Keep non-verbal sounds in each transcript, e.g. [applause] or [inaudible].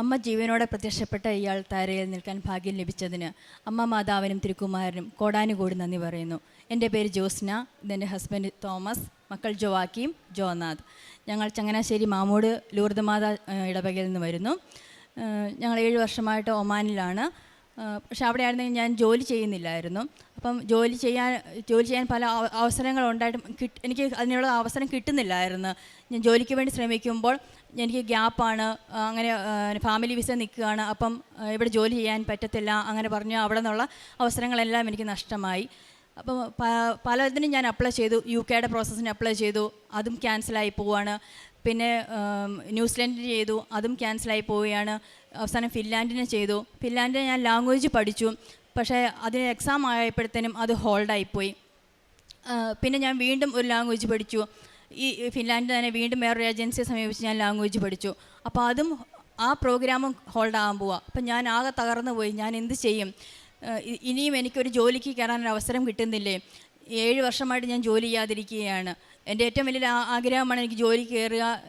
അമ്മ ജീവനോടെ പ്രത്യക്ഷപ്പെട്ട ഇയാൾ താരയിൽ നിൽക്കാൻ ഭാഗ്യം ലഭിച്ചതിന് അമ്മ മാതാവിനും തിരുക്കുമാരനും കോടാനുകൂടി നന്ദി പറയുന്നു. എന്റെ പേര് ജോസ്ന ഇതെന്റെ ഹസ്ബൻഡ് തോമസ് മക്കൾ ജോവാക്കിയും ജോനാഥ്. ഞങ്ങൾ ചങ്ങനാശ്ശേരി മാമൂട് ലൂർദ് മാതാ ഇടവകയിൽ നിന്ന് വരുന്നു. ഞങ്ങൾ ഏഴ് വർഷമായിട്ട് ഒമാനിലാണ്. പക്ഷേ അവിടെ ആയിരുന്നെങ്കിൽ ഞാൻ ജോലി ചെയ്യുന്നില്ലായിരുന്നു. അപ്പം ജോലി ചെയ്യാൻ ജോലി ചെയ്യാൻ പല അവ- അവസരങ്ങളുണ്ടായിട്ടും കിട്ട് എനിക്ക് അതിനുള്ള അവസരം കിട്ടുന്നില്ലായിരുന്നു. ഞാൻ ജോലിക്ക് വേണ്ടി ശ്രമിക്കുമ്പോൾ എനിക്ക് ഗ്യാപ്പാണ്. അങ്ങനെ ഫാമിലി വിസ നിൽക്കുകയാണ്. അപ്പം ഇവിടെ ജോലി ചെയ്യാൻ പറ്റത്തില്ല അങ്ങനെ പറഞ്ഞു. അവിടെ നിന്നുള്ള അവസരങ്ങളെല്ലാം എനിക്ക് നഷ്ടമായി. അപ്പം പലതിനും ഞാൻ അപ്ലൈ ചെയ്തു. യു കെയുടെ പ്രോസസ്സിന് അപ്ലൈ ചെയ്തു. അതും ക്യാൻസലായി പോവുകയാണ് പിന്നെ ന്യൂസിലൻഡിന് ചെയ്തു. അതും ക്യാൻസലായി പോവുകയാണ്. അവസാനം ഫിൻലാൻഡിന് ചെയ്തു. ഫിൻലാൻഡിന് ഞാൻ ലാംഗ്വേജ് പഠിച്ചു. പക്ഷേ അതിന് എക്സാം ആയപ്പോഴത്തേനും അത് ഹോൾഡായിപ്പോയി പിന്നെ ഞാൻ വീണ്ടും ഒരു ലാംഗ്വേജ് പഠിച്ചു. ഈ ഫിൻലാൻഡിൽ തന്നെ വീണ്ടും വേറൊരു ഏജൻസിയെ സമീപിച്ച് ഞാൻ ലാംഗ്വേജ് പഠിച്ചു. അപ്പോൾ അതും ആ പ്രോഗ്രാമും ഹോൾഡ് ആകാൻ പോവാ. അപ്പം ഞാൻ ആകെ തകർന്നു പോയി. ഞാൻ എന്ത് ചെയ്യും? ഇനിയും എനിക്കൊരു ജോലിക്ക് കയറാനൊരു അവസരം കിട്ടുന്നില്ലേ? ഏഴ് വർഷമായിട്ട് ഞാൻ ജോലി ചെയ്യാതിരിക്കുകയാണ്. എന്റെ ഏറ്റവും വലിയ ആഗ്രഹമാണ് എനിക്ക് ജോലി കയറുക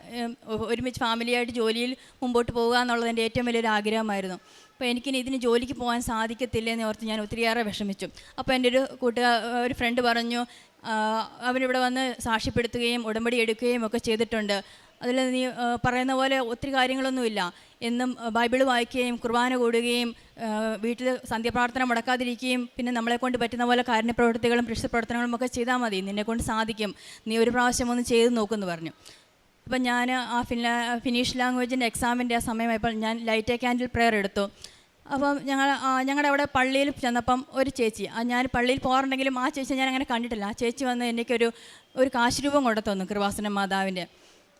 ഒരുമിച്ച് ഫാമിലിയായിട്ട് ജോലിയിൽ മുമ്പോട്ട് പോവുക എന്നുള്ളത് എന്റെ ഏറ്റവും വലിയൊരു ആഗ്രഹമായിരുന്നു. അപ്പോൾ എനിക്കിനി ഇതിന് ജോലിക്ക് പോകാൻ സാധിക്കത്തില്ല എന്ന് ഓർത്ത് ഞാൻ ഒത്തിരിയേറെ വിഷമിച്ചു. അപ്പോൾ എന്റെ ഒരു കൂട്ടുകാർ ഒരു ഫ്രണ്ട് പറഞ്ഞു അവനിവിടെ വന്ന് സാക്ഷ്യപ്പെടുത്തുകയും ഉടമ്പടി എടുക്കുകയും ഒക്കെ ചെയ്തിട്ടുണ്ട്. അതിൽ നീ പറയുന്ന പോലെ ഒത്തിരി കാര്യങ്ങളൊന്നുമില്ല. എന്നും ബൈബിൾ വായിക്കുകയും കുർബാന കൂടുകയും വീട്ടിൽ സന്ധ്യപ്രാർത്ഥന മുടക്കാതിരിക്കുകയും പിന്നെ നമ്മളെ കൊണ്ട് പറ്റുന്ന പോലെ കാരുണ്യപ്രവൃത്തികളും പ്രവർത്തനങ്ങളും ഒക്കെ ചെയ്താൽ മതി. നിന്നെ കൊണ്ട് സാധിക്കും. നീ ഒരു പ്രാവശ്യം ഒന്ന് ചെയ്ത് നോക്കുമെന്ന് പറഞ്ഞു. അപ്പം ഞാൻ ആ ഫിൻലാ ഫിനിഷ് ലാംഗ്വേജിന്റെ എക്സാമിന്റെ ആ സമയമായപ്പോൾ ഞാൻ ലൈറ്റ് എ ക്യാൻഡിൽ പ്രെയർ എടുത്തു. അപ്പം ഞങ്ങൾ ഞങ്ങളുടെ അവിടെ പള്ളിയിൽ ചെന്നപ്പം ഒരു ചേച്ചി ഞാൻ പള്ളിയിൽ പോകാറുണ്ടെങ്കിലും ആ ചേച്ചി ഞാൻ അങ്ങനെ കണ്ടിട്ടില്ല. ആ ചേച്ചി വന്ന് എനിക്കൊരു ഒരു കാശുരൂപം കൊണ്ടു തന്നു കൃപാസന മാതാവിന്റെ.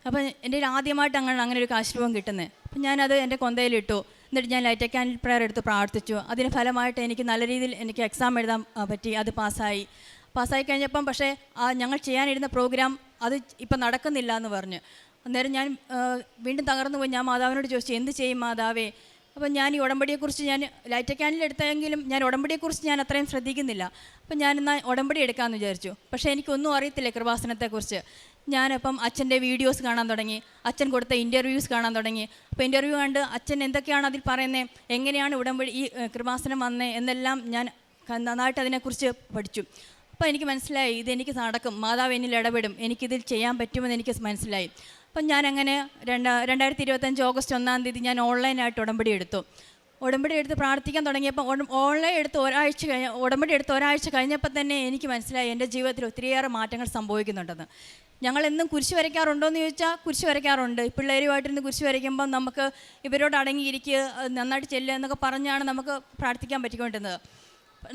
അപ്പം എന്റെ ആദ്യമായിട്ട് അങ്ങനെ അങ്ങനെ ഒരു കാശുരൂപം കിട്ടുന്നത് അപ്പം ഞാനത് എന്റെ കൊന്തയിലിട്ടു. എന്നിട്ട് ഞാൻ ലൈറ്റ് ക്യാൻഡിൽ പ്രെയർ എടുത്ത് പ്രാർത്ഥിച്ചു. അതിന് ഫലമായിട്ട് എനിക്ക് നല്ല രീതിയിൽ എനിക്ക് എക്സാം എഴുതാൻ പറ്റി. അത് പാസ്സായി. പാസ്സായി കഴിഞ്ഞപ്പം പക്ഷേ ഞങ്ങൾ ചെയ്യാനിരുന്ന പ്രോഗ്രാം അത് ഇപ്പം നടക്കുന്നില്ല എന്ന് പറഞ്ഞു. അന്നേരം ഞാൻ വീണ്ടും തകർന്നു പോയി. ഞാൻ മാതാവിനോട് ചോദിച്ചു എന്ത് ചെയ്യും മാതാവേ? അപ്പം ഞാൻ ഈ ഉടമ്പടിയെക്കുറിച്ച് ഞാൻ ലൈറ്റ് ക്യാനിൽ എടുത്തെങ്കിലും ഞാൻ ഉടമ്പടിയെക്കുറിച്ച് ഞാൻ അത്രയും ശ്രദ്ധിക്കുന്നില്ല. അപ്പം ഞാൻ എന്നാൽ ഉടമ്പടി എടുക്കാമെന്ന് വിചാരിച്ചു. പക്ഷേ എനിക്കൊന്നും അറിയത്തില്ല കൃപാസനത്തെക്കുറിച്ച്. ഞാനപ്പം അച്ഛന്റെ വീഡിയോസ് കാണാൻ തുടങ്ങി. അച്ഛൻ കൊടുത്ത ഇന്റർവ്യൂസ് കാണാൻ തുടങ്ങി. അപ്പോൾ ഇന്റർവ്യൂ കണ്ട് അച്ഛൻ എന്തൊക്കെയാണ് അതിൽ പറയുന്നത് എങ്ങനെയാണ് ഉടമ്പടി ഈ കൃപാസനം വന്നത് എന്നെല്ലാം ഞാൻ നന്നായിട്ട് അതിനെക്കുറിച്ച് പഠിച്ചു. അപ്പോൾ എനിക്ക് മനസ്സിലായി ഇതെനിക്ക് നടക്കും മാതാവ് എന്നിൽ ഇടപെടും എനിക്കിതിൽ ചെയ്യാൻ പറ്റുമെന്ന് എനിക്ക് മനസ്സിലായി. അപ്പം ഞാൻ അങ്ങനെ രണ്ട് രണ്ടായിരത്തി ഇരുപത്തഞ്ച് ഓഗസ്റ്റ് ഒന്നാം തീയതി ഞാൻ ഓൺലൈനായിട്ട് ഉടമ്പടി എടുത്തു. ഉടമ്പടി എടുത്ത് പ്രാർത്ഥിക്കാൻ തുടങ്ങിയപ്പോൾ ഓൺലൈൻ എടുത്ത് ഒരാഴ്ച കഴിഞ്ഞ ഉടമ്പടി എടുത്ത് ഒരാഴ്ച കഴിഞ്ഞപ്പോൾ തന്നെ എനിക്ക് മനസ്സിലായി എന്റെ ജീവിതത്തിൽ ഒത്തിരിയേറെ മാറ്റങ്ങൾ സംഭവിക്കുന്നുണ്ടെന്ന്. ഞങ്ങൾ എന്നും കുരിശ് വരയ്ക്കാറുണ്ടോ എന്ന് ചോദിച്ചാൽ കുരിശ് വരയ്ക്കാറുണ്ട്. പിള്ളേരുമായിട്ടിരുന്ന് കുരിശ് വരയ്ക്കുമ്പോൾ നമുക്ക് ഇവരോട് അടങ്ങിയിരിക്കുക നന്നായിട്ട് ചെല്ലുക എന്നൊക്കെ പറഞ്ഞാണ് നമുക്ക് പ്രാർത്ഥിക്കാൻ പറ്റിക്കൊണ്ടിരുന്നത്.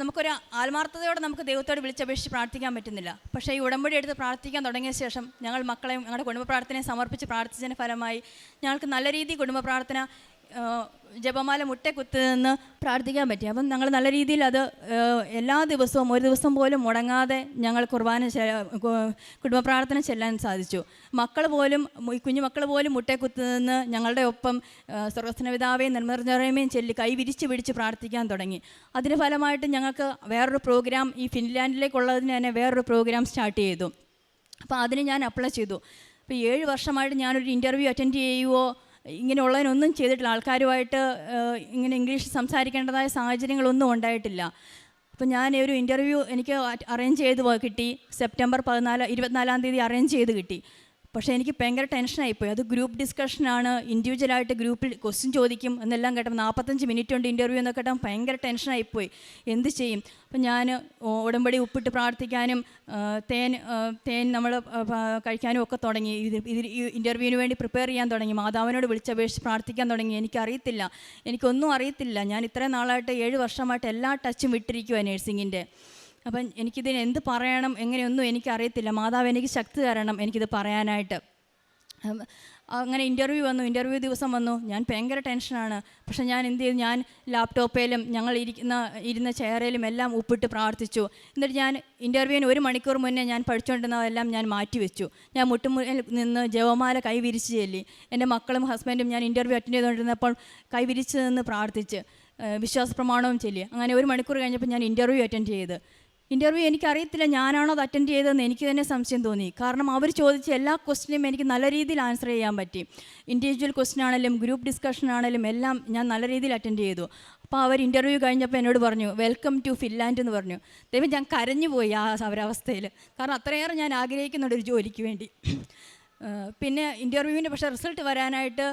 നമുക്കൊരു ആത്മാർത്ഥതയോടെ നമുക്ക് ദൈവത്തോട് വിളിച്ചപേക്ഷിച്ച് പ്രാർത്ഥിക്കാൻ പറ്റുന്നില്ല. പക്ഷേ ഈ ഉടമ്പടി എടുത്ത് പ്രാർത്ഥിക്കാൻ തുടങ്ങിയ ശേഷം ഞങ്ങൾ മക്കളെയും ഞങ്ങളുടെ കുടുംബ പ്രാർത്ഥനയെ സമർപ്പിച്ച് പ്രാർത്ഥിച്ചതിന് ഫലമായി ഞങ്ങൾക്ക് നല്ല രീതിയിൽ കുടുംബ പ്രാർത്ഥന ജപമാല മുട്ടെ കുത്തി നിന്ന് പ്രാർത്ഥിക്കാൻ പറ്റി. അപ്പം ഞങ്ങൾ നല്ല രീതിയിൽ അത് എല്ലാ ദിവസവും ഒരു ദിവസം പോലും മുടങ്ങാതെ ഞങ്ങൾ കുർബാന കുടുംബ പ്രാർത്ഥന ചെല്ലാൻ സാധിച്ചു. മക്കൾ പോലും കുഞ്ഞു മക്കൾ പോലും മുട്ടെ കുത്തി നിന്ന് ഞങ്ങളുടെ ഒപ്പം സർവസ്നപിതാവേയും നിർമ്മർജറേമയും ചൊല്ലി കൈ വിരിച്ച് പിടിച്ച് പ്രാർത്ഥിക്കാൻ തുടങ്ങി. അതിന് ഫലമായിട്ട് ഞങ്ങൾക്ക് വേറൊരു പ്രോഗ്രാം ഈ ഫിൻലാൻഡിലേക്കുള്ളതിന് തന്നെ വേറൊരു പ്രോഗ്രാം സ്റ്റാർട്ട് ചെയ്തു. അപ്പോൾ അതിന് ഞാൻ അപ്ലൈ ചെയ്തു. അപ്പോൾ ഏഴ് വർഷമായിട്ട് ഞാനൊരു ഇന്റർവ്യൂ അറ്റൻഡ് ചെയ്യുവോ ഇങ്ങനെയുള്ളതിനൊന്നും ചെയ്തിട്ടില്ല. ആൾക്കാരുമായിട്ട് ഇങ്ങനെ ഇംഗ്ലീഷ് സംസാരിക്കേണ്ടതായ സാഹചര്യങ്ങളൊന്നും ഉണ്ടായിട്ടില്ല. അപ്പോൾ ഞാൻ ഒരു ഇന്റർവ്യൂ എനിക്ക് അറേഞ്ച് ചെയ്ത് കിട്ടി. സെപ്റ്റംബർ പതിനാല് ഇരുപത്തിനാലാം തീയതി അറേഞ്ച് ചെയ്ത് കിട്ടി. പക്ഷേ എനിക്ക് ഭയങ്കര ടെൻഷനായിപ്പോയി. അത് ഗ്രൂപ്പ് ഡിസ്കഷനാണ്. ഇൻഡിവിജ്വലായിട്ട് ഗ്രൂപ്പിൽ ക്വസ്റ്റ്യൻ ചോദിക്കും എന്നെല്ലാം കേട്ടപ്പോൾ നാൽപ്പത്തഞ്ച് മിനിറ്റ് ഉണ്ട് ഇന്റർവ്യൂ എന്നൊക്കെ കേട്ടാൽ ഭയങ്കര ടെൻഷനായിപ്പോയി. എന്ത് ചെയ്യും? അപ്പം ഞാൻ ഉടമ്പടി ഉപ്പിട്ട് പ്രാർത്ഥിക്കാനും തേൻ തേൻ നമ്മൾ കഴിക്കാനും ഒക്കെ തുടങ്ങി. ഇത് ഇതിൽ ഇന്റർവ്യൂവിന് വേണ്ടി പ്രിപ്പയർ ചെയ്യാൻ തുടങ്ങി. മാതാവിനോട് വിളിച്ചപേക്ഷിച്ച് പ്രാർത്ഥിക്കാൻ തുടങ്ങി. എനിക്കറിയത്തില്ല. എനിക്കൊന്നും അറിയത്തില്ല. ഞാൻ ഇത്രയും നാളായിട്ട് ഏഴ് വർഷമായിട്ട് എല്ലാ ടച്ചും വിട്ടിരിക്കുവാണ് നേഴ്സിങ്ങിന്റെ. അപ്പം എനിക്കിതിന് എന്ത് പറയണം എങ്ങനെയൊന്നും എനിക്കറിയത്തില്ല. മാതാവ് എനിക്ക് ശക്തി തരണം എനിക്കിത് പറയാനായിട്ട്. അങ്ങനെ ഇന്റർവ്യൂ വന്നു ഇന്റർവ്യൂ ദിവസം വന്നു. ഞാൻ ഭയങ്കര ടെൻഷനാണ് പക്ഷെ ഞാൻ എന്ത് ചെയ്തു? ഞാൻ ലാപ്ടോപ്പിലും ഞങ്ങൾ ഇരിക്കുന്ന ഇരുന്ന ചെയറിലും എല്ലാം ഉപ്പിട്ട് പ്രാർത്ഥിച്ചു. എന്നിട്ട് ഞാൻ ഇന്റർവ്യൂവിന് ഒരു മണിക്കൂർ മുന്നേ ഞാൻ പഠിച്ചുകൊണ്ടിരുന്നതെല്ലാം ഞാൻ മാറ്റി വെച്ചു. ഞാൻ മുട്ടുമുന്നിൽ നിന്ന് ജവമാല കൈ വിരിച്ച് ചെല്ലി. എന്റെ മക്കളും ഹസ്ബൻഡും ഞാൻ ഇന്റർവ്യൂ അറ്റൻഡ് ചെയ്തുകൊണ്ടിരുന്നപ്പോൾ കൈ വിരിച്ച് നിന്ന് പ്രാർത്ഥിച്ച് വിശ്വാസ പ്രമാണവും ചൊല്ലി. അങ്ങനെ ഒരു മണിക്കൂർ കഴിഞ്ഞപ്പോൾ ഞാൻ ഇന്റർവ്യൂ അറ്റൻഡ് ചെയ്ത്. ഇന്റർവ്യൂ എനിക്കറിയത്തില്ല ഞാനാണോ അത് അറ്റൻഡ് ചെയ്തതെന്ന് എനിക്ക് തന്നെ സംശയം തോന്നി. കാരണം അവർ ചോദിച്ച എല്ലാ ക്വസ്റ്റിനും എനിക്ക് നല്ല രീതിയിൽ ആൻസർ ചെയ്യാൻ പറ്റി. ഇൻഡിവിജ്വൽ ക്വസ്റ്റൻ ആണെങ്കിലും ഗ്രൂപ്പ് ഡിസ്കഷൻ ആണെങ്കിലും എല്ലാം ഞാൻ നല്ല രീതിയിൽ അറ്റൻഡ് ചെയ്തു. അപ്പോൾ അവർ ഇന്റർവ്യൂ കഴിഞ്ഞപ്പോൾ എന്നോട് പറഞ്ഞു വെൽക്കം ടു ഫിൻലാൻഡ് എന്ന് പറഞ്ഞു. ദൈവം ഞാൻ കരഞ്ഞു പോയി ആ അവരവസ്ഥയിൽ കാരണം അത്രയേറെ ഞാൻ ആഗ്രഹിക്കുന്നുണ്ട് ഒരു ജോലിക്ക് വേണ്ടി. പിന്നെ ഇന്റർവ്യൂവിന്റെ പക്ഷേ റിസൾട്ട് വരാനായിട്ട്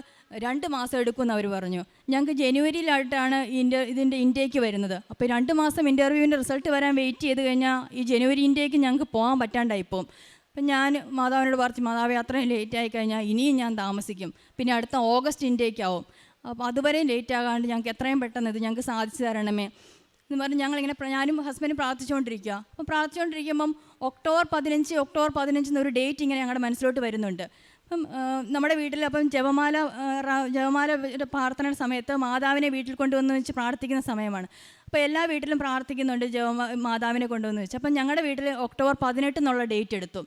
രണ്ട് മാസം എടുക്കുമെന്ന് അവർ പറഞ്ഞു. ഞങ്ങൾക്ക് ജനുവരിയിലായിട്ടാണ് ഇന്റർ ഇതിന്റെ ഇൻടേക്ക് വരുന്നത്. അപ്പോൾ രണ്ട് മാസം ഇന്റർവ്യൂവിന്റെ റിസൾട്ട് വരാൻ വെയിറ്റ് ചെയ്ത് കഴിഞ്ഞാൽ ഈ ജനുവരി ഇൻടേക്ക് ഞങ്ങൾക്ക് പോകാൻ പറ്റാണ്ടായി പോകും അപ്പം ഞാൻ മാതാവിനോട് പറഞ്ഞു മാതാവ് അത്രയും ലേറ്റ് ആയി കഴിഞ്ഞാൽ ഇനിയും ഞാൻ താമസിക്കും. പിന്നെ അടുത്ത ഓഗസ്റ്റ് ഇൻടേക്ക് അപ്പോൾ അതുവരെയും ലേറ്റ് ആകാണ്ട് ഞങ്ങൾക്ക് എത്രയും പെട്ടെന്ന് ഇത് ഞങ്ങൾക്ക് സാധിച്ചു തരണമേ. എന്ന് പറഞ്ഞ് ഞങ്ങളിങ്ങനെ ഞാനും ഹസ്ബൻഡും പ്രാർത്ഥിച്ചുകൊണ്ടിരിക്കുക അപ്പോൾ പ്രാർത്ഥിച്ചുകൊണ്ടിരിക്കുമ്പം ഒക്ടോബർ പതിനഞ്ച് ഒക്ടോബർ പതിനഞ്ച് എന്നൊരു ഡേറ്റ് ഇങ്ങനെ ഞങ്ങളുടെ മനസ്സിലോട്ട് വരുന്നുണ്ട്. അപ്പം നമ്മുടെ വീട്ടിൽ അപ്പം ജപമാല ജപമാല പ്രാർത്ഥന സമയത്ത് മാതാവിനെ വീട്ടിൽ കൊണ്ടുവന്ന് വെച്ച് പ്രാർത്ഥിക്കുന്ന സമയമാണ്. അപ്പോൾ എല്ലാ വീട്ടിലും പ്രാർത്ഥിക്കുന്നുണ്ട് ജപ മാതാവിനെ കൊണ്ടുവന്ന് വെച്ച്. അപ്പം ഞങ്ങളുടെ വീട്ടിൽ ഒക്ടോബർ പതിനെട്ട് എന്നുള്ള ഡേറ്റ് എടുത്തു.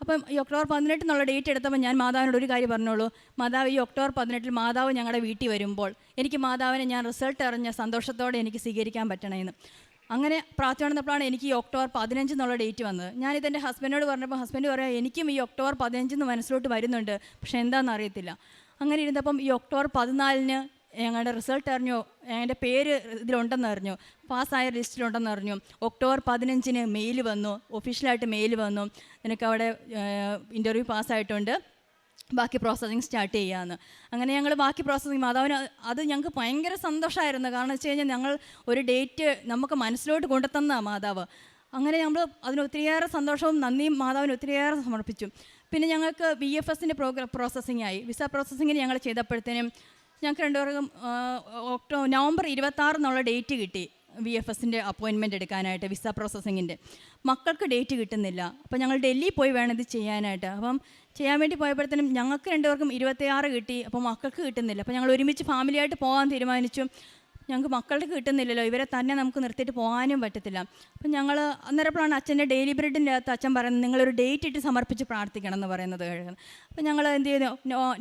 അപ്പം ഈ ഒക്ടോബർ പതിനെട്ട് എന്നുള്ള ഡേറ്റ് എടുത്തപ്പോൾ ഞാൻ മാതാവിനോട് ഒരു കാര്യം പറഞ്ഞോളൂ. മാതാവ് ഈ ഒക്ടോബർ പതിനെട്ടിൽ മാതാവ് ഞങ്ങളുടെ വീട്ടിൽ വരുമ്പോൾ എനിക്ക് മാതാവിനെ ഞാൻ റിസൾട്ട് അറിഞ്ഞ സന്തോഷത്തോടെ എനിക്ക് സ്വീകരിക്കാൻ പറ്റണമെന്ന് അങ്ങനെ പ്രാർത്ഥന നടന്നപ്പോഴാണ് എനിക്ക് ഈ ഒക്ടോബർ പതിനഞ്ച് എന്നുള്ള ഡേറ്റ് വന്നത്. ഞാനിതെന്റെ ഹസ്ബൻഡിനോട് പറഞ്ഞപ്പോൾ ഹസ്ബൻഡ് പറയാം എനിക്കും ഈ ഒക്ടോബർ പതിനഞ്ചെന്ന് മനസ്സിലോട്ട് വരുന്നുണ്ട്. പക്ഷേ എന്താണെന്ന് അറിയത്തില്ല. അങ്ങനെ ഇരുന്നപ്പം ഈ ഒക്ടോബർ പതിനാലിന് ഞങ്ങളുടെ റിസൾട്ട് അറിഞ്ഞു. എന്റെ പേര് ഇതിലുണ്ടെന്ന് അറിഞ്ഞു. പാസ്സായ ലിസ്റ്റിലുണ്ടെന്ന് അറിഞ്ഞു. ഒക്ടോബർ പതിനഞ്ചിന് മെയിൽ വന്നു. ഒഫീഷ്യലായിട്ട് മെയിൽ വന്നു. നിനക്ക് അവിടെ ഇന്റർവ്യൂ പാസ്സായിട്ടുണ്ട് ബാക്കി പ്രോസസ്സിങ് സ്റ്റാർട്ട് ചെയ്യാമെന്ന് അങ്ങനെ ഞങ്ങൾ ബാക്കി പ്രോസസ്സിങ് മാതാവിന് അത് ഞങ്ങൾക്ക് ഭയങ്കര സന്തോഷമായിരുന്നു കാരണം വെച്ച് കഴിഞ്ഞാൽ ഞങ്ങൾ ഒരു ഡേറ്റ് നമുക്ക് മനസ്സിലോട്ട് കൊണ്ടുതന്ന മാതാവ്. അങ്ങനെ നമ്മൾ അതിന് ഒത്തിരിയേറെ സന്തോഷവും നന്ദിയും മാതാവിന് ഒത്തിരിയേറെ സമർപ്പിച്ചു. പിന്നെ ഞങ്ങൾക്ക് ബി എഫ് എസിന്റെ പ്രോഗ്ര പ്രോസസ്സിംഗ് ആയി. വിസ പ്രോസസ്സിങ്ങിന് ഞങ്ങൾ ചെയ്തപ്പോഴത്തേനും ഞങ്ങൾക്ക് രണ്ടുപേർക്കും ഒക്ടോ നവംബർ ഇരുപത്താറ് എന്നുള്ള ഡേറ്റ് കിട്ടി വി എഫ് എസിന്റെ അപ്പോയിൻമെന്റ് എടുക്കാനായിട്ട് വിസ പ്രോസസ്സിങ്ങിന്റെ. മക്കൾക്ക് ഡേറ്റ് കിട്ടുന്നില്ല. അപ്പോൾ ഞങ്ങൾ ഡൽഹിയിൽ പോയി വേണം ഇത് ചെയ്യാനായിട്ട്. അപ്പം ചെയ്യാൻ വേണ്ടി പോയപ്പോഴത്തേനും ഞങ്ങൾക്ക് രണ്ടുപേർക്കും ഇരുപത്തിയാറ് കിട്ടി. അപ്പോൾ മക്കൾക്ക് കിട്ടുന്നില്ല. അപ്പോൾ ഞങ്ങൾ ഒരുമിച്ച് ഫാമിലിയായിട്ട് പോകാൻ തീരുമാനിച്ചു. ഞങ്ങൾക്ക് മക്കൾക്ക് കിട്ടുന്നില്ലല്ലോ. ഇവരെ തന്നെ നമുക്ക് നിർത്തിയിട്ട് പോകാനും പറ്റത്തില്ല. അപ്പം ഞങ്ങൾ അന്നേരപ്പോഴാണ് അച്ഛന്റെ ഡെയിലി ബ്രെഡിന്റെ അകത്ത് അച്ഛൻ പറയുന്നത് നിങ്ങളൊരു ഡേറ്റ് ഇട്ട് സമർപ്പിച്ച് പ്രാർത്ഥിക്കണം എന്ന് പറയുന്നത് കേൾക്കുന്നത്. അപ്പം ഞങ്ങൾ എന്ത് ചെയ്തു?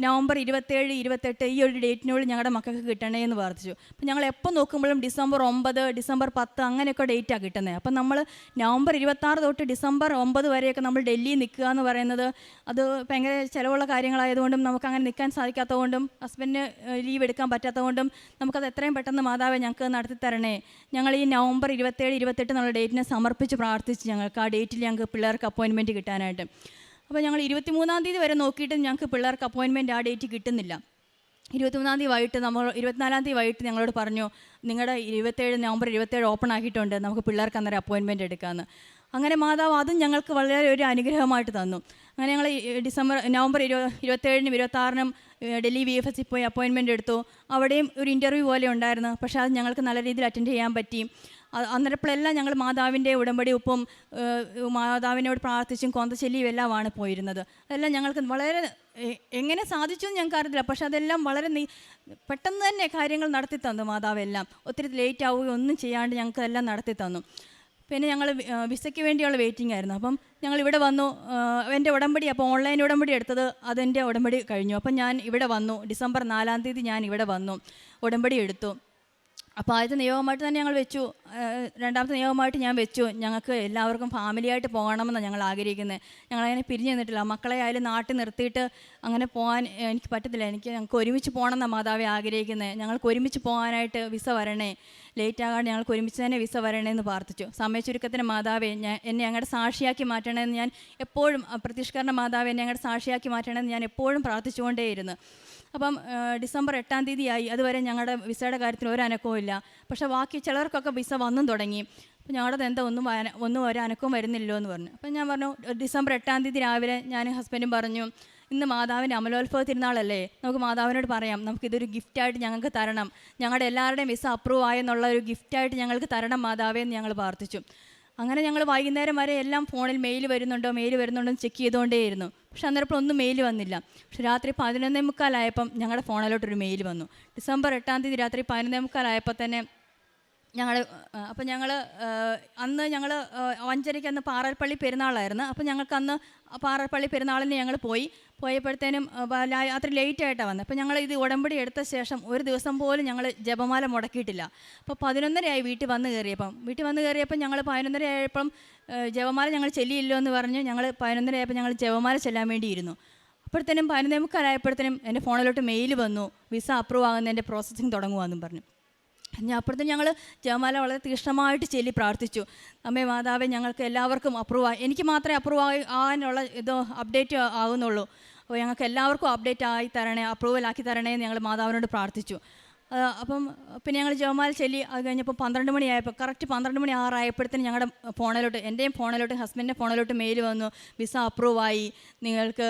നവംബർ ഇരുപത്തേഴ് ഇരുപത്തെട്ട് ഈ ഒരു ഡേറ്റിനുള്ളിൽ ഞങ്ങളുടെ മക്കൾക്ക് കിട്ടണേ എന്ന് പ്രാർത്ഥിച്ചു. അപ്പം ഞങ്ങൾ എപ്പോൾ നോക്കുമ്പോഴും ഡിസംബർ ഒമ്പത് ഡിസംബർ പത്ത് അങ്ങനെയൊക്കെ ഡേറ്റാണ് കിട്ടുന്നത്. അപ്പം നമ്മൾ നവംബർ ഇരുപത്താറ് തൊട്ട് ഡിസംബർ ഒമ്പത് വരെയൊക്കെ നമ്മൾ ഡൽഹിയിൽ നിൽക്കുക എന്ന് പറയുന്നത് അത് ഭയങ്കര ചിലവുള്ള കാര്യങ്ങളായതുകൊണ്ടും നമുക്ക് അങ്ങനെ നിൽക്കാൻ സാധിക്കാത്തതുകൊണ്ടും ഹസ്ബൻഡിന് ലീവ് എടുക്കാൻ പറ്റാത്തതുകൊണ്ടും നമുക്കത് എത്രയും പെട്ടെന്ന് മാതാവെ ഞങ്ങൾക്ക് നടത്തി തരണേ. ഞങ്ങൾ ഈ നവംബർ ഇരുപത്തേഴ് ഇരുപത്തെട്ട് എന്നുള്ള ഡേറ്റിനെ സമർപ്പിച്ച് പ്രാർത്ഥിച്ച് ഞങ്ങൾക്ക് ആ ഡേറ്റിൽ ഞങ്ങൾക്ക് പിള്ളേർക്ക് അപ്പോയിൻമെന്റ് കിട്ടാനായിട്ട്. അപ്പോൾ ഞങ്ങൾ ഇരുപത്തിമൂന്നാം തീയതി വരെ നോക്കിയിട്ട് ഞങ്ങൾക്ക് പിള്ളേർക്ക് അപ്പോയിൻമെന്റ് ആ ഡേറ്റ് കിട്ടുന്നില്ല. ഇരുപത്തിമൂന്നാം തീയതി വൈകിട്ട് നമ്മൾ ഇരുപത്തിനാലാം തീയതി വൈകിട്ട് ഞങ്ങളോട് പറഞ്ഞു നിങ്ങളുടെ ഇരുപത്തേഴ് നവംബർ ഇരുപത്തേഴ് ഓപ്പൺ ആക്കിയിട്ടുണ്ട്. നമുക്ക് പിള്ളേർക്ക് അന്നേരം അപ്പോയിൻമെന്റ് എടുക്കാമെന്ന് അങ്ങനെ മാതാവ് അതും ഞങ്ങൾക്ക് വളരെ ഒരു അനുഗ്രഹമായിട്ട് തന്നു. അങ്ങനെ ഞങ്ങൾ ഡിസംബർ നവംബർ ഇരുപ ഇരുപത്തേഴിനും ഇരുപത്താറിനും ഡൽഹി വി എഫ് എസിൽ പോയി അപ്പോയിൻമെന്റ് എടുത്തു. അവിടെയും ഒരു ഇന്റർവ്യൂ പോലെ ഉണ്ടായിരുന്നു. പക്ഷേ അത് ഞങ്ങൾക്ക് നല്ല രീതിയിൽ അറ്റൻഡ് ചെയ്യാൻ പറ്റി. അന്നേരപ്പോഴെല്ലാം ഞങ്ങൾ മാതാവിന്റെ ഉടമ്പടി ഏഹ്, മാതാവിനോട് പ്രാർത്ഥിച്ചും കൊന്തച്ചൊല്ലിയും എല്ലാമാണ് പോയിരുന്നത്. അതെല്ലാം ഞങ്ങൾക്ക് വളരെ എങ്ങനെ സാധിച്ചു എന്ന് ഞങ്ങൾക്ക് അറിയില്ല പക്ഷെ അതെല്ലാം വളരെ പെട്ടെന്ന് തന്നെ കാര്യങ്ങൾ നടത്തി തന്നു മാതാവെല്ലാം. ഒത്തിരി ലേറ്റ് ആവുകയോ ഒന്നും ചെയ്യാണ്ട് ഞങ്ങൾക്ക് എല്ലാം നടത്തി തന്നു പിന്നെ ഞങ്ങൾ വിസയ്ക്ക് വേണ്ടിയുള്ള വെയിറ്റിംഗ് ആയിരുന്നു. അപ്പം ഞങ്ങൾ ഇവിടെ വന്നു. എന്റെ ഉടമ്പടി അപ്പോൾ ഓൺലൈൻ ഉടമ്പടി എടുത്തത് അതെന്റെ ഉടമ്പടി കഴിഞ്ഞു. അപ്പം ഞാൻ ഇവിടെ വന്നു. ഡിസംബർ നാലാം തീയതി ഞാൻ ഇവിടെ വന്നു. ഉടമ്പടി എടുത്തു. അപ്പോൾ ആദ്യത്തെ നിയോഗമായിട്ട് തന്നെ ഞങ്ങൾ വെച്ചു. രണ്ടാമത്തെ നിയോഗമായിട്ട് ഞാൻ വെച്ചു. ഞങ്ങൾക്ക് എല്ലാവർക്കും ഫാമിലിയായിട്ട് പോകണമെന്നാണ് ഞങ്ങൾ ആഗ്രഹിക്കുന്നത് ഞങ്ങളങ്ങനെ പിരിഞ്ഞു നിന്നിട്ടില്ല. മക്കളെ ആയാലും നാട്ടിൽ നിർത്തിയിട്ട് അങ്ങനെ പോകാൻ എനിക്ക് പറ്റത്തില്ല. എനിക്ക് ഞങ്ങൾക്ക് ഒരുമിച്ച് പോകണം എന്നാണ് മാതാവെ ആഗ്രഹിക്കുന്നത് ഞങ്ങൾക്ക് ഒരുമിച്ച് പോകാനായിട്ട് വിസ വരണേ. ലേറ്റ് ആകാണ്ട് ഞങ്ങൾക്ക് ഒരുമിച്ച് തന്നെ വിസ വരണേ എന്ന് പ്രാർത്ഥിച്ചു. സമയച്ചുരുക്കത്തിന് മാതാവെ ഞാൻ എന്നെ ഞങ്ങളുടെ സാക്ഷിയാക്കി മാറ്റണമെന്ന് ഞാൻ എപ്പോഴും പ്രതിഷ്കരണ മാതാവെ എന്നെ ഞങ്ങളുടെ സാക്ഷിയാക്കി മാറ്റണമെന്ന് ഞാൻ എപ്പോഴും പ്രാർത്ഥിച്ചുകൊണ്ടേയിരുന്നു. അപ്പം ഡിസംബർ എട്ടാം ആയി അതുവരെ ഞങ്ങളുടെ വിസയുടെ കാര്യത്തിൽ ഒരു അനക്കവും ഇല്ല. പക്ഷേ ബാക്കി ചിലർക്കൊക്കെ വിസ വന്നും തുടങ്ങി. അപ്പോൾ ഞങ്ങളുടെ എന്താ ഒന്നും ഒന്നും ഒരു അനക്കവും വരുന്നില്ലോ എന്ന് പറഞ്ഞു. അപ്പം ഞാൻ പറഞ്ഞു ഡിസംബർ എട്ടാം തീയതി രാവിലെ ഞാൻ ഹസ്ബൻഡും പറഞ്ഞു ഇന്ന് മാതാവിന്റെ അമലോത്ഭവ തിരുനാളല്ലേ? നമുക്ക് മാതാവിനോട് പറയാം. നമുക്കിതൊരു ഗിഫ്റ്റായിട്ട് ഞങ്ങൾക്ക് തരണം. ഞങ്ങളുടെ എല്ലാവരുടെയും വിസ അപ്രൂവ് ആയെന്നുള്ള ഒരു ഗിഫ്റ്റായിട്ട് ഞങ്ങൾക്ക് തരണം മാതാവേ എന്ന് ഞങ്ങൾ പ്രാർത്ഥിച്ചു. അങ്ങനെ ഞങ്ങൾ വൈകുന്നേരം വരെ എല്ലാം ഫോണിൽ മെയിൽ വരുന്നുണ്ടോ മെയിൽ വരുന്നുണ്ടോ എന്ന് ചെക്ക് ചെയ്തുകൊണ്ടേയിരുന്നു. പക്ഷെ അന്നേരപ്പോൾ ഒന്നും മെയിൽ വന്നില്ല. പക്ഷെ രാത്രി പതിനൊന്നേ മുക്കാലായപ്പം ഞങ്ങളുടെ ഫോണിലോട്ടൊരു മെയിൽ വന്നു. ഡിസംബർ എട്ടാം തീയതി രാത്രി പതിനൊന്നേ മുക്കാലായപ്പോൾ തന്നെ ഞങ്ങൾ അപ്പം ഞങ്ങൾ അന്ന് ഞങ്ങൾ അഞ്ചരയ്ക്ക് അന്ന് പാറൽപ്പള്ളി പെരുന്നാളായിരുന്നു. അപ്പം ഞങ്ങൾക്ക് അന്ന് പാറൽപ്പള്ളി പെരുന്നാളിന് ഞങ്ങൾ പോയി. പോയപ്പോഴത്തേനും രാത്രി ലേറ്റ് ആയിട്ടാണ് വന്നത് അപ്പം ഞങ്ങൾ ഇത് ഉടമ്പടി എടുത്ത ശേഷം ഒരു ദിവസം പോലും ഞങ്ങൾ ജപമാല മുടക്കിയിട്ടില്ല. അപ്പോൾ പതിനൊന്നരയായി വീട്ടിൽ വന്ന് കയറിയപ്പം. വീട്ടിൽ വന്ന് കയറിയപ്പം ഞങ്ങൾ പതിനൊന്നര ആയപ്പം ജപമാല ഞങ്ങൾ ചെല്ലിയില്ലോ എന്ന് പറഞ്ഞ് ഞങ്ങൾ പതിനൊന്നര ആയപ്പോൾ ഞങ്ങൾ ജപമാല ചെല്ലാൻ വേണ്ടിയിരുന്നു. അപ്പോഴത്തേനും പതിനൊന്നേ മുക്കാലായപ്പോഴത്തേനും എന്റെ ഫോണിലോട്ട് മെയിൽ വന്നു. വിസ അപ്രൂവ് ആകുന്നതിന്റെ പ്രോസസ്സിങ് തുടങ്ങുകയെന്നും പറഞ്ഞു. അപ്പുറത്ത് ഞങ്ങൾ ജയമാല വളരെ തീക്ഷ്ണമായിട്ട് ചൊല്ലി പ്രാർത്ഥിച്ചു. അമ്മേ മാതാവേ ഞങ്ങൾക്ക് എല്ലാവർക്കും അപ്രൂവ് ആയി എനിക്ക് മാത്രമേ അപ്രൂവ് ആയി ആകാനുള്ള ഇത് അപ്ഡേറ്റ് ആകുന്നുള്ളൂ അപ്പോൾ ഞങ്ങൾക്ക് എല്ലാവർക്കും അപ്ഡേറ്റ് ആയി തരണേ അപ്രൂവൽ ആക്കി തരണേ എന്ന് ഞങ്ങൾ മാതാവിനോട് പ്രാർത്ഥിച്ചു. അപ്പം പിന്നെ ഞങ്ങൾ ജോമാൽ ചെല്ലി അത് കഴിഞ്ഞപ്പോൾ പന്ത്രണ്ട് മണിയായപ്പോൾ കറക്റ്റ് പന്ത്രണ്ട് മണി ആറായപ്പോഴത്തേന് ഞങ്ങളുടെ ഫോണിലോട്ട് എന്റെയും ഫോണിലോട്ട് ഹസ്ബൻഡിന്റെ ഫോണിലോട്ട് മെയിൽ വന്നു. വിസ അപ്രൂവായി നിങ്ങൾക്ക്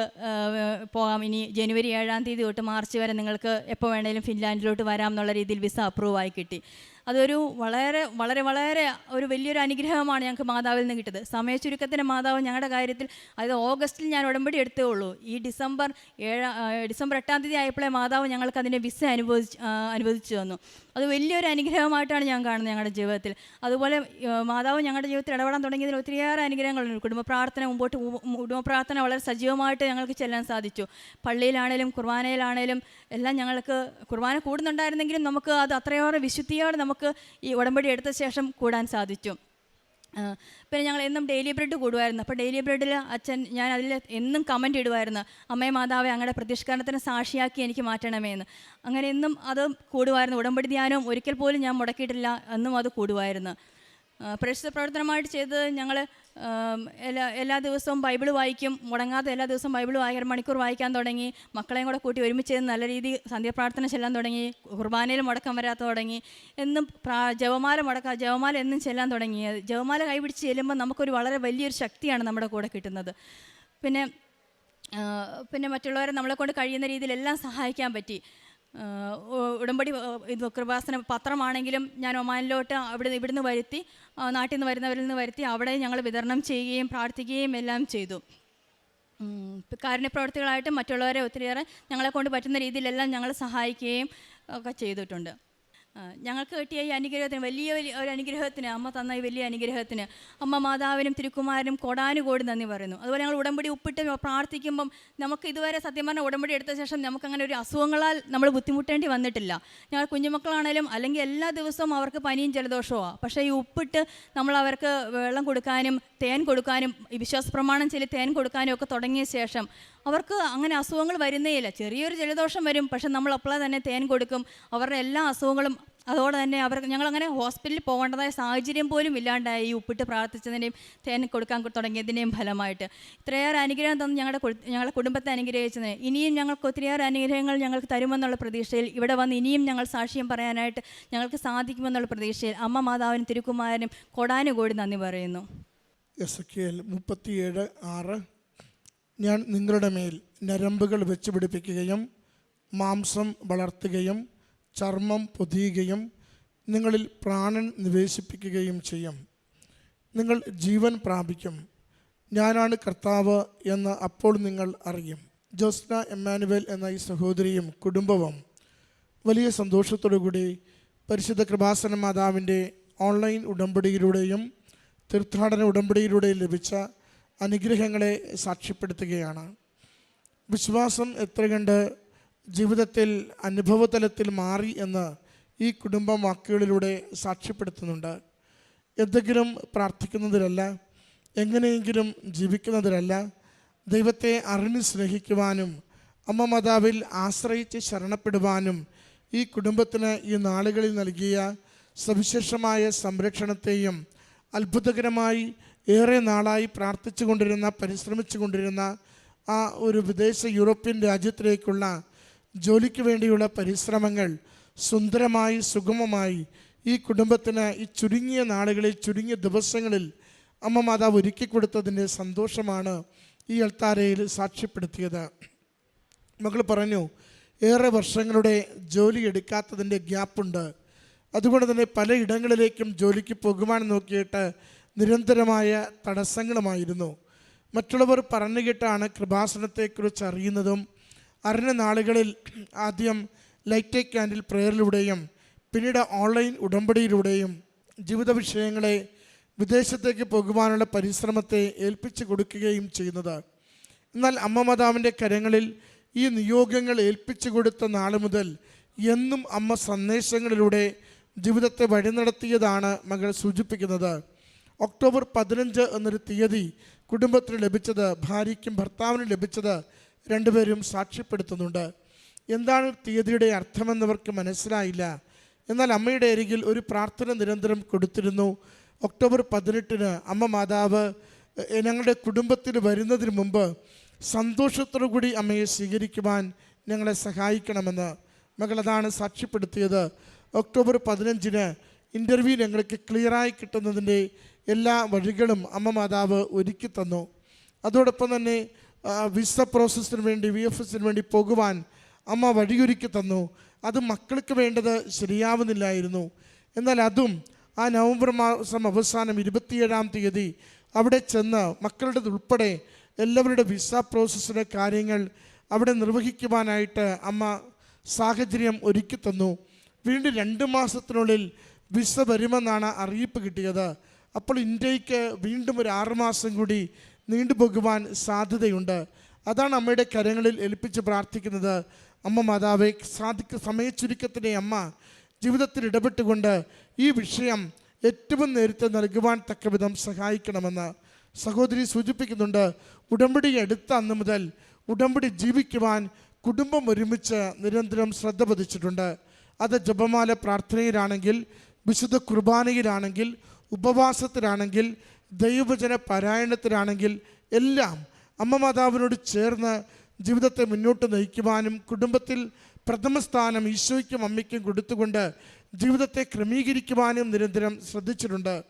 പോകാം. ഇനി ജനുവരി ഏഴാം തീയതി തൊട്ട് മാർച്ച് വരെ നിങ്ങൾക്ക് എപ്പോൾ വേണേലും ഫിൻലാൻഡിലോട്ട് വരാം എന്നുള്ള രീതിയിൽ വിസ അപ്രൂവായി കിട്ടി. അതൊരു വളരെ വളരെ വളരെ ഒരു വലിയൊരു അനുഗ്രഹമാണ് ഞങ്ങൾക്ക് മാതാവിൽ നിന്ന് കിട്ടിയത്. സമയ ചുരുക്കത്തിന്റെ മാതാവ് ഞങ്ങളുടെ കാര്യത്തിൽ അതായത് ഓഗസ്റ്റിൽ ഞാൻ ഉടമ്പടി എടുത്തേ ഉള്ളൂ. ഈ ഡിസംബർ ഏഴാം ഡിസംബർ എട്ടാം തീയതി ആയപ്പോഴേ മാതാവ് ഞങ്ങൾക്ക് അതിന്റെ വിസ അനുവദിച്ച് അനുവദിച്ചു തന്നു. അത് വലിയൊരു അനുഗ്രഹമായിട്ടാണ് ഞാൻ കാണുന്നത് ഞങ്ങളുടെ ജീവിതത്തിൽ. അതുപോലെ മാതാവ് ഞങ്ങളുടെ ജീവിതത്തിൽ ഇടപെടാൻ തുടങ്ങിയതിൽ ഒത്തിരിയേറെ അനുഗ്രഹങ്ങളുണ്ട് കുടുംബ പ്രാർത്ഥന മുമ്പോട്ട് കുടുംബ പ്രാർത്ഥന വളരെ സജീവമായിട്ട് ഞങ്ങൾക്ക് ചെല്ലാൻ സാധിച്ചു. പള്ളിയിലാണേലും കുർബാനയിലാണേലും എല്ലാം ഞങ്ങൾക്ക് കുർബാന കൂടുന്നുണ്ടായിരുന്നെങ്കിലും നമുക്ക് അത് അത്രയേറെ വിശുദ്ധിയോടെ നമുക്ക് ഈ ഉടമ്പടി എടുത്ത ശേഷം കൂടാൻ സാധിച്ചു. പിന്നെ ഞങ്ങൾ എന്നും ഡെയിലി ബ്രെഡ് കൂടുമായിരുന്നു. അപ്പോൾ ഡെയിലി ബ്രെഡിൽ അച്ഛൻ ഞാൻ അതിൽ എന്നും കമന്റ് ഇടുമായിരുന്നു. അമ്മയെ മാതാവെ അങ്ങയുടെ പ്രതിഷ്കരണത്തിന് സാക്ഷിയാക്കി എനിക്ക് മാറ്റണമേ എന്ന്. അങ്ങനെ എന്നും അത് കൂടുമായിരുന്നു. ഉടമ്പടി ധ്യാനവും ഒരിക്കൽ പോലും ഞാൻ മുടക്കിയിട്ടില്ല. എന്നും അത് കൂടുമായിരുന്നു. പ്രശ്ന പ്രവർത്തനമായിട്ട് ചെയ്തത് ഞങ്ങൾ എല്ലാ എല്ലാ ദിവസവും ബൈബിൾ വായിക്കും. മുടങ്ങാതെ എല്ലാ ദിവസവും ബൈബിൾ വായി അര മണിക്കൂർ വായിക്കാൻ തുടങ്ങി. മക്കളെയും കൂടെ കൂട്ടി ഒരുമിച്ച് നല്ല രീതിയിൽ സന്ധ്യപ്രാർത്ഥന ചെല്ലാൻ തുടങ്ങി. കുർബാനയിൽ മുടക്കം വരാത്ത തുടങ്ങി. എന്നും ജവമാല മുടക്കാം ജവമാല എന്നും ചെല്ലാൻ തുടങ്ങി. ജവമാല കൈപിടിച്ച് ചെല്ലുമ്പോൾ നമുക്കൊരു വളരെ വലിയൊരു ശക്തിയാണ് നമ്മുടെ കൂടെ കിട്ടുന്നത്. പിന്നെ പിന്നെ മറ്റുള്ളവരെ നമ്മളെ കൊണ്ട് കഴിയുന്ന രീതിയിൽ എല്ലാം സഹായിക്കാൻ പറ്റി. ഉടമ്പടി ഇത് കൃപാസന പത്രമാണെങ്കിലും ഞാൻ ഒമാനിലോട്ട് അവിടെ ഇവിടുന്ന് വരുത്തി നാട്ടിൽ നിന്ന് വരുന്നവരിൽ നിന്ന് വരുത്തി അവിടെ ഞങ്ങൾ വിതരണം ചെയ്യുകയും പ്രാർത്ഥിക്കുകയും എല്ലാം ചെയ്തു. കാരുണ്യപ്രവർത്തികളായിട്ട് മറ്റുള്ളവരെ ഒത്തിരിയേറെ ഞങ്ങളെ കൊണ്ട് പറ്റുന്ന രീതിയിലെല്ലാം ഞങ്ങൾ സഹായിക്കുകയും ഒക്കെ ചെയ്തിട്ടുണ്ട്. ഞങ്ങൾക്ക് കിട്ടിയ ഈ അനുഗ്രഹത്തിന് വലിയ വലിയ ഒരു അനുഗ്രഹത്തിന് അമ്മ തന്ന ഈ വലിയ അനുഗ്രഹത്തിന് അമ്മ മാതാവിനും തിരുക്കുമാരനും കൊടാനുകോടി നന്ദി പറയുന്നു. അതുപോലെ ഞങ്ങൾ ഉടമ്പടി ഉപ്പിട്ട് പ്രാർത്ഥിക്കുമ്പം നമുക്ക് ഇതുവരെ സത്യം ഉടമ്പടി എടുത്ത ശേഷം നമുക്ക് അങ്ങനെ ഒരു അസുഖങ്ങളാൽ നമ്മൾ ബുദ്ധിമുട്ടേണ്ടി വന്നിട്ടില്ല. ഞങ്ങൾ കുഞ്ഞുമക്കളാണേലും അല്ലെങ്കിൽ എല്ലാ ദിവസവും അവർക്ക് പനിയും ജലദോഷവുമാണ് പക്ഷേ ഈ ഉപ്പിട്ട് നമ്മൾ അവർക്ക് വെള്ളം കൊടുക്കാനും തേൻ കൊടുക്കാനും വിശ്വാസ പ്രമാണം ചെല്ലി തേൻ കൊടുക്കാനും ഒക്കെ തുടങ്ങിയ ശേഷം അവർക്ക് അങ്ങനെ അസുഖങ്ങൾ വരുന്നേയില്ല. ചെറിയൊരു ജലദോഷം വരും പക്ഷെ നമ്മൾ അപ്പോഴേ തന്നെ തേൻ കൊടുക്കും. അവരുടെ എല്ലാ അസുഖങ്ങളും അതോടെ തന്നെ അവർക്ക് ഞങ്ങളങ്ങനെ ഹോസ്പിറ്റലിൽ പോകേണ്ടതായ സാഹചര്യം പോലും ഇല്ലാണ്ടായി. ഉപ്പിട്ട് പ്രാർത്ഥിച്ചതിന്റെയും തേൻ കൊടുക്കാൻ തുടങ്ങിയതിന്റെയും ഫലമായിട്ട്. ഇത്രയേറെ അനുഗ്രഹം തന്ന് ഞങ്ങളുടെ ഞങ്ങളുടെ കുടുംബത്തെ അനുഗ്രഹിച്ചതിന്. ഇനിയും ഞങ്ങൾക്ക് ഒത്തിരിയേറെ അനുഗ്രഹങ്ങൾ ഞങ്ങൾക്ക് തരുമെന്നുള്ള പ്രതീക്ഷയിൽ ഇവിടെ വന്ന് ഇനിയും ഞങ്ങൾ സാക്ഷ്യം പറയാനായിട്ട് ഞങ്ങൾക്ക് സാധിക്കുമെന്നുള്ള പ്രതീക്ഷയിൽ അമ്മ മാതാവിനും തിരുക്കുമാരനും കൊടാനുകൂടി നന്ദി പറയുന്നു. എസ് കെ എൽ മുപ്പത്തിയേഴ് ആറ്. ഞാൻ നിങ്ങളുടെ മേൽ നരമ്പുകൾ വെച്ച് പിടിപ്പിക്കുകയും മാംസം വളർത്തുകയും ചർമ്മം പൊതിയുകയും നിങ്ങളിൽ പ്രാണൻ നിവേശിപ്പിക്കുകയും ചെയ്യും. നിങ്ങൾ ജീവൻ പ്രാപിക്കും. ഞാനാണ് കർത്താവ് എന്ന് അപ്പോൾ നിങ്ങൾ അറിയും. ജോസ്ന എമ്മാനുവൽ എന്ന ഈ സഹോദരിയും കുടുംബവും വലിയ സന്തോഷത്തോടു കൂടി പരിശുദ്ധ കൃപാസന മാതാവിന്റെ ഓൺലൈൻ ഉടമ്പടിയിലൂടെയും തീർത്ഥാടന ഉടമ്പടിയിലൂടെയും ലഭിച്ച അനുഗ്രഹങ്ങളെ സാക്ഷ്യപ്പെടുത്തുകയാണ്. വിശ്വാസം എത്ര കണ്ട് ജീവിതത്തിൽ അനുഭവതലത്തിൽ മാറി എന്ന് ഈ കുടുംബം വാക്കുകളിലൂടെ സാക്ഷ്യപ്പെടുത്തുന്നുണ്ട്. എന്തെങ്കിലും പ്രാർത്ഥിക്കുന്നതിലല്ല എങ്ങനെയെങ്കിലും ജീവിക്കുന്നതിലല്ല ദൈവത്തെ അറിഞ്ഞ് സ്നേഹിക്കുവാനും അമ്മ മാതാവിൽ ആശ്രയിച്ച് ശരണപ്പെടുവാനും ഈ കുടുംബത്തിന് ഈ നാളുകളിൽ നൽകിയ സവിശേഷമായ സംരക്ഷണത്തെയും അത്ഭുതകരമായി ഏറെ നാളായി പ്രാർത്ഥിച്ചു കൊണ്ടിരുന്ന പരിശ്രമിച്ചു കൊണ്ടിരുന്ന ആ ഒരു വിദേശ യൂറോപ്യൻ രാജ്യത്തിലേക്കുള്ള ജോലിക്ക് വേണ്ടിയുള്ള പരിശ്രമങ്ങൾ സുന്ദരമായി സുഗമമായി ഈ കുടുംബത്തിന് ഈ ചുരുങ്ങിയ നാളുകളിൽ ചുരുങ്ങിയ ദിവസങ്ങളിൽ അമ്മ മാതാവ് ഒരുക്കി കൊടുത്തതിന്റെ സന്തോഷമാണ് ഈ അൾത്താരയിൽ സാക്ഷ്യപ്പെടുത്തിയത്. മകൾ പറഞ്ഞു ഏറെ വർഷങ്ങളുടെ ജോലി എടുക്കാത്തതിന്റെ ഗ്യാപ്പുണ്ട്. അതുകൊണ്ട് തന്നെ പലയിടങ്ങളിലേക്കും ജോലിക്ക് പോകുവാൻ നോക്കിയിട്ട് നിരന്തരമായ തടസ്സങ്ങളുമായിരുന്നു. മറ്റുള്ളവർ പറഞ്ഞു കേട്ടാണ് കൃപാസനത്തെക്കുറിച്ച് അറിയുന്നതും അറിഞ്ഞ നാളുകളിൽ ആദ്യം ലൈറ്റ് ക്യാൻഡിൽ പ്രെയറിലൂടെയും പിന്നീട് ഓൺലൈൻ ഉടമ്പടിയിലൂടെയും ജീവിത വിഷയങ്ങളെ വിദേശത്തേക്ക് പോകുവാനുള്ള പരിശ്രമത്തെ ഏൽപ്പിച്ചു കൊടുക്കുകയും ചെയ്യുന്നത്. എന്നാൽ അമ്മ കരങ്ങളിൽ ഈ നിയോഗങ്ങൾ ഏൽപ്പിച്ചു കൊടുത്ത നാൾ മുതൽ എന്നും അമ്മ സന്ദേശങ്ങളിലൂടെ ജീവിതത്തെ വഴി നടത്തിയതാണ് മകൾ സൂചിപ്പിക്കുന്നത്. ഒക്ടോബർ പതിനഞ്ച് എന്നൊരു തീയതി കുടുംബത്തിന് ലഭിച്ചത് ഭാര്യയ്ക്കും ഭർത്താവിനും ലഭിച്ചത് രണ്ടുപേരും സാക്ഷ്യപ്പെടുത്തുന്നുണ്ട്. എന്താണ് തീയതിയുടെ അർത്ഥമെന്നവർക്ക് മനസ്സിലായില്ല. എന്നാൽ അമ്മയുടെ അരികിൽ ഒരു പ്രാർത്ഥന നിരന്തരം കൊടുത്തിരുന്നു. ഒക്ടോബർ പതിനെട്ടിന് അമ്മ മാതാവ് ഞങ്ങളുടെ കുടുംബത്തിൽ വരുന്നതിന് മുമ്പ് സന്തോഷത്തോടു കൂടി അമ്മയെ സ്വീകരിക്കുവാൻ ഞങ്ങളെ സഹായിക്കണമെന്ന് മകൾ അതാണ് സാക്ഷ്യപ്പെടുത്തിയത്. ഒക്ടോബർ പതിനഞ്ചിന് ഇന്റർവ്യൂ ഞങ്ങൾക്ക് ക്ലിയറായി കിട്ടുന്നതിന്റെ എല്ലാ വഴികളും അമ്മ മാതാവ് ഒരുക്കി തന്നു. അതോടൊപ്പം തന്നെ വിസ പ്രോസസ്സിന് വേണ്ടി വി എഫ് എസിന് വേണ്ടി പോകുവാൻ അമ്മ വഴിയൊരുക്കി തന്നു. അത് മക്കൾക്ക് വേണ്ടത് ശരിയാവുന്നില്ലായിരുന്നു. എന്നാൽ അതും ആ നവംബർ മാസം അവസാനം ഇരുപത്തിയേഴാം തീയതി അവിടെ ചെന്ന് മക്കളുടെ ഉൾപ്പെടെ എല്ലാവരുടെ വിസ പ്രോസസ്സിലെ കാര്യങ്ങൾ അവിടെ നിർവഹിക്കുവാനായിട്ട് അമ്മ സാഹചര്യം ഒരുക്കി തന്നു. വീണ്ടും രണ്ട് മാസത്തിനുള്ളിൽ വിസ വരുമെന്നാണ് അറിയിപ്പ് കിട്ടിയത്. അപ്പോൾ ഇന്ത്യയ്ക്ക് വീണ്ടും ഒരു ആറുമാസം കൂടി നീണ്ടുപോകുവാൻ സാധ്യതയുണ്ട്. അതാണ് അമ്മയുടെ കരങ്ങളിൽ ഏൽപ്പിച്ച് പ്രാർത്ഥിക്കുന്നത്. അമ്മ മാതാവെ സാധിക്ക സമയച്ചുരുക്കത്തിന്റെ അമ്മ ജീവിതത്തിൽ ഇടപെട്ടുകൊണ്ട് ഈ വിഷയം ഏറ്റവും നേരത്തെ നൽകുവാൻ തക്കവിധം സഹായിക്കണമെന്ന് സഹോദരി സൂചിപ്പിക്കുന്നുണ്ട്. ഉടമ്പടി എടുത്ത അന്ന് മുതൽ ഉടമ്പടി ജീവിക്കുവാൻ കുടുംബം ഒരുമിച്ച് നിരന്തരം ശ്രദ്ധ പതിച്ചിട്ടുണ്ട്. അത് ജപമാല പ്രാർത്ഥനയിലാണെങ്കിൽ വിശുദ്ധ കുർബാനയിലാണെങ്കിൽ ഉപവാസത്തിലാണെങ്കിൽ ദൈവവചന പാരായണത്തിലാണെങ്കിൽ എല്ലാം അമ്മ മാതാവിനോട് ചേർന്ന് ജീവിതത്തെ മുന്നോട്ട് നയിക്കുവാനും കുടുംബത്തിൽ പ്രഥമ സ്ഥാനം ഈശോയ്ക്കും അമ്മയ്ക്കും കൊടുത്തുകൊണ്ട് ജീവിതത്തെ ക്രമീകരിക്കുവാനും നിരന്തരം ശ്രദ്ധിച്ചിട്ടുണ്ട്.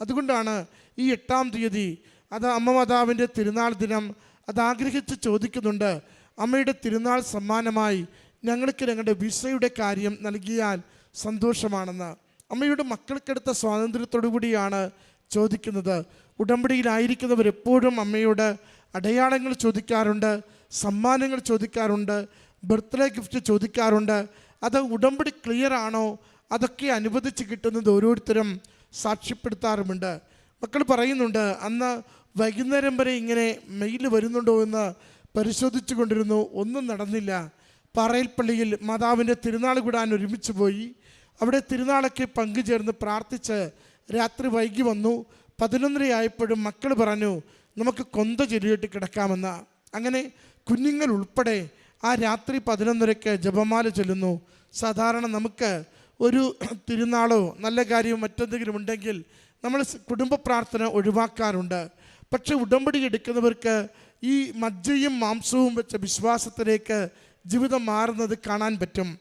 അതുകൊണ്ടാണ് ഈ എട്ടാം തീയതി അത് അമ്മ മാതാവിന്റെ തിരുനാൾ ദിനം അത് ആഗ്രഹിച്ച് ചോദിക്കുന്നുണ്ട്. അമ്മയുടെ തിരുനാൾ സമ്മാനമായി ഞങ്ങൾക്ക് ഞങ്ങളുടെ വിസയുടെ കാര്യം നൽകിയാൽ സന്തോഷമാണെന്ന്. അമ്മയുടെ മക്കൾക്കെടുത്ത സ്വാതന്ത്ര്യത്തോടു കൂടിയാണ് ചോദിക്കുന്നത്. ഉടമ്പടിയിലായിരിക്കുന്നവർ എപ്പോഴും അമ്മയോട് അടയാളങ്ങൾ ചോദിക്കാറുണ്ട് സമ്മാനങ്ങൾ ചോദിക്കാറുണ്ട് ബർത്ത്ഡേ ഗിഫ്റ്റ് ചോദിക്കാറുണ്ട്. അത് ഉടമ്പടി ക്ലിയർ ആണോ? അതൊക്കെ അനുവദിച്ച് കിട്ടുന്നത് ഓരോരുത്തരും സാക്ഷ്യപ്പെടുത്താറുമുണ്ട്. മക്കൾ പറയുന്നുണ്ട് അന്ന് വൈകുന്നേരം വരെ ഇങ്ങനെ മെയിൽ വരുന്നുണ്ടോ എന്ന് പരിശോധിച്ചു കൊണ്ടിരുന്നു. ഒന്നും നടന്നില്ല. പാറയിൽപ്പള്ളിയിൽ മാതാവിന്റെ തിരുനാൾ കൂടാൻ ഒരുമിച്ച് പോയി. അവിടെ തിരുനാളൊക്കെ പങ്കുചേർന്ന് പ്രാർത്ഥിച്ച് രാത്രി വൈകി വന്നു. പതിനൊന്നരയായപ്പോഴും മക്കൾ പറഞ്ഞു നമുക്ക് കൊന്ത ചൊല്ലിയിട്ട് കിടക്കാമെന്ന്. അങ്ങനെ കുഞ്ഞുങ്ങൾ ഉൾപ്പെടെ ആ രാത്രി പതിനൊന്നരയ്ക്ക് ജപമാല ചൊല്ലുന്നു. സാധാരണ നമുക്ക് ഒരു തിരുനാളോ നല്ല കാര്യമോ മറ്റെന്തെങ്കിലും ഉണ്ടെങ്കിൽ നമ്മൾ കുടുംബ പ്രാർത്ഥന ഒഴിവാക്കാറുണ്ട്. പക്ഷെ ഉടമ്പടി എടുക്കുന്നവർക്ക് ഈ മജ്ജയും മാംസവും വെച്ച വിശ്വാസത്തിലേക്ക് ജീവിതം മാറുന്നത് കാണാൻ പറ്റും.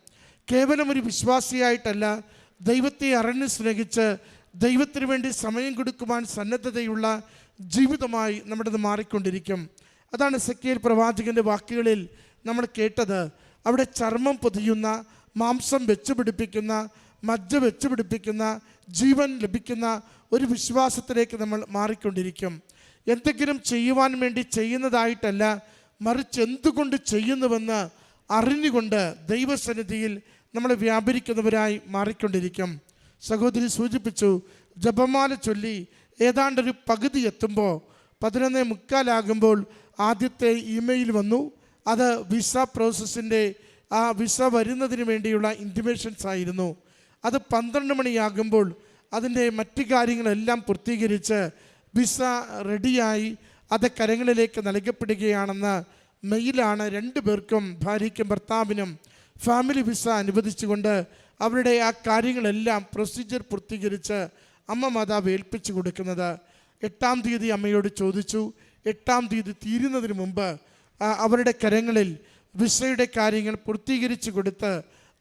കേവലം ഒരു വിശ്വാസിയായിട്ടല്ല ദൈവത്തെ അറിഞ്ഞ് സ്നേഹിച്ച് ദൈവത്തിന് വേണ്ടി സമയം കൊടുക്കുവാൻ സന്നദ്ധതയുള്ള ജീവിതമായി നമ്മുടേത് മാറിക്കൊണ്ടിരിക്കും. അതാണ് സക്കിയൽ പ്രവാചകന്റെ വാക്കുകളിൽ നമ്മൾ കേട്ടത്. അവിടെ ചർമ്മം പൊതിയുന്ന മാംസം വെച്ച് പിടിപ്പിക്കുന്ന മജ്ജ വെച്ച് പിടിപ്പിക്കുന്ന ജീവൻ ലഭിക്കുന്ന ഒരു വിശ്വാസത്തിലേക്ക് നമ്മൾ മാറിക്കൊണ്ടിരിക്കും. എന്തെങ്കിലും ചെയ്യുവാൻ വേണ്ടി ചെയ്യുന്നതായിട്ടല്ല മറിച്ച് എന്തുകൊണ്ട് ചെയ്യുന്നുവെന്ന് അറിഞ്ഞുകൊണ്ട് ദൈവസന്നിധിയിൽ നമ്മൾ വ്യാപരിക്കുന്നവരായി മാറിക്കൊണ്ടിരിക്കും. സഹോദരി സൂചിപ്പിച്ചു ജപമാല ചൊല്ലി ഏതാണ്ടൊരു പകുതി എത്തുമ്പോൾ പതിനൊന്ന് മുക്കാലാകുമ്പോൾ ആദ്യത്തെ ഇമെയിൽ വന്നു. അത് വിസ പ്രോസസ്സിന്റെ ആ വിസ വരുന്നതിന് വേണ്ടിയുള്ള ഇന്റിമേഷൻസ് ആയിരുന്നു. അത് പന്ത്രണ്ട് മണിയാകുമ്പോൾ അതിന്റെ മറ്റു കാര്യങ്ങളെല്ലാം പൂർത്തീകരിച്ച് വിസ റെഡിയായി. അത് കരങ്ങളിലേക്ക് നൽകപ്പെടുകയാണെന്ന് മെയിലാണ് രണ്ടു പേർക്കും ഭാര്യയ്ക്കും ഭർത്താവിനും ഫാമിലി വിസ അനുവദിച്ചുകൊണ്ട് അവരുടെ ആ കാര്യങ്ങളെല്ലാം പ്രൊസീജിയർ പൂർത്തീകരിച്ച് അമ്മ മാതാവ് ഏൽപ്പിച്ചു കൊടുക്കുന്നത്. എട്ടാം തീയതി അമ്മയോട് ചോദിച്ചു. എട്ടാം തീയതി തീരുന്നതിന് മുമ്പ് അവരുടെ കരങ്ങളിൽ വിസയുടെ കാര്യങ്ങൾ പൂർത്തീകരിച്ചു കൊടുത്ത്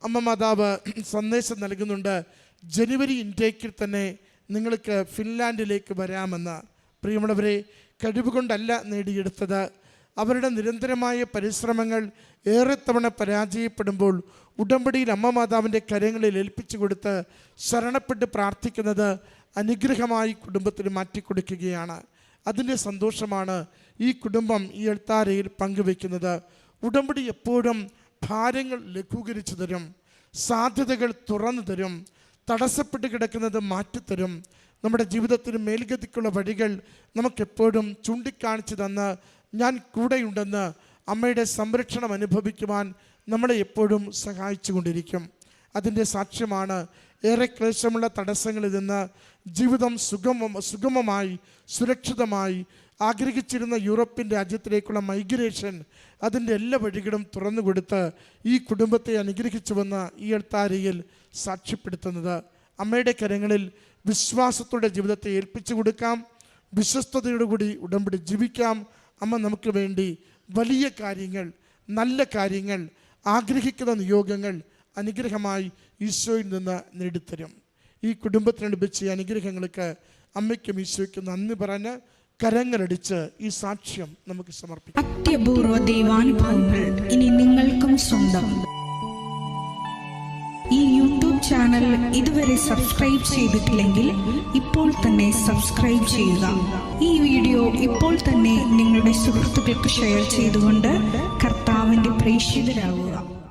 അമ്മ മാതാവ് [clears throat] സന്ദേശം നൽകുന്നുണ്ട്. ജനുവരി ഇൻടേക്കിൽ തന്നെ നിങ്ങൾക്ക് ഫിൻലാൻഡിലേക്ക് വരാമെന്ന്. പ്രിയമുള്ളവരെ കഴിവുകൊണ്ടല്ല നേടിയെടുത്തത്. അവരുടെ നിരന്തരമായ പരിശ്രമങ്ങൾ ഏറെ തവണ പരാജയപ്പെടുമ്പോൾ ഉടമ്പടിയിൽ അമ്മ മാതാവിന്റെ കരങ്ങളിൽ ഏൽപ്പിച്ചു കൊടുത്ത് ശരണപ്പെട്ട് പ്രാർത്ഥിക്കുന്നത് അനുഗ്രഹമായി കുടുംബത്തിന് മാറ്റിക്കൊടുക്കുകയാണ്. അതിന്റെ സന്തോഷമാണ് ഈ കുടുംബം ഈ എഴുത്താരയിൽ പങ്കുവെക്കുന്നത് ഉടമ്പടി എപ്പോഴും ഭാരങ്ങൾ ലഘൂകരിച്ചു തരും സാധ്യതകൾ തുറന്നു തരും തടസ്സപ്പെട്ട് കിടക്കുന്നത് മാറ്റിത്തരും. നമ്മുടെ ജീവിതത്തിന് മേൽഗതിക്കുള്ള വഴികൾ നമുക്കെപ്പോഴും ചൂണ്ടിക്കാണിച്ചു തന്ന് ഞാൻ കൂടെയുണ്ടെന്ന് അമ്മയുടെ സംരക്ഷണം അനുഭവിക്കുവാൻ നമ്മളെ എപ്പോഴും സഹായിച്ചു കൊണ്ടിരിക്കും അതിന്റെ സാക്ഷ്യമാണ് ഏറെ ക്ലേശമുള്ള തടസ്സങ്ങളിൽ നിന്ന് ജീവിതം സുഗമ സുഗമമായി സുരക്ഷിതമായി ആഗ്രഹിച്ചിരുന്ന യൂറോപ്യൻ രാജ്യത്തിലേക്കുള്ള മൈഗ്രേഷൻ അതിന്റെ എല്ലാ വഴികളും തുറന്നുകൊടുത്ത് ഈ കുടുംബത്തെ അനുഗ്രഹിച്ചുവെന്ന് ഈ എഴുത്താരയിൽ സാക്ഷ്യപ്പെടുത്തുന്നത്. അമ്മയുടെ കരങ്ങളിൽ വിശ്വാസത്തോടെ ജീവിതത്തെ ഏൽപ്പിച്ചു കൊടുക്കാം. വിശ്വസ്തയോടുകൂടി ഉടമ്പടി ജീവിക്കാം. അമ്മ നമുക്ക് വേണ്ടി വലിയ കാര്യങ്ങൾ നല്ല കാര്യങ്ങൾ ആഗ്രഹിക്കുന്ന നിയോഗങ്ങൾ അനുഗ്രഹമായി ഈശോയിൽ നിന്ന് നേടിത്തരും. ഈ കുടുംബത്തിന് ഈ അനുഗ്രഹങ്ങൾക്ക് അമ്മയ്ക്കും ഈശോയ്ക്കും നന്ദി പറഞ്ഞ് കരങ്ങളടിച്ച് ഈ സാക്ഷ്യം നമുക്ക് സമർപ്പിക്കാം. അത്യപൂർവ ദൈവാനുഭവങ്ങൾ ഇനി നിങ്ങൾക്കും സ്വന്തം. ഈ യൂട്യൂബ് ചാനൽ ഇതുവരെ സബ്സ്ക്രൈബ് ചെയ്തിട്ടില്ലെങ്കിൽ ഇപ്പോൾ തന്നെ സബ്സ്ക്രൈബ് ചെയ്യുക. ഈ വീഡിയോ ഇപ്പോൾ തന്നെ നിങ്ങളുടെ സുഹൃത്തുക്കൾക്ക് ഷെയർ ചെയ്തുകൊണ്ട് കർത്താവിന്റെ പ്രേക്ഷിതരാകുക.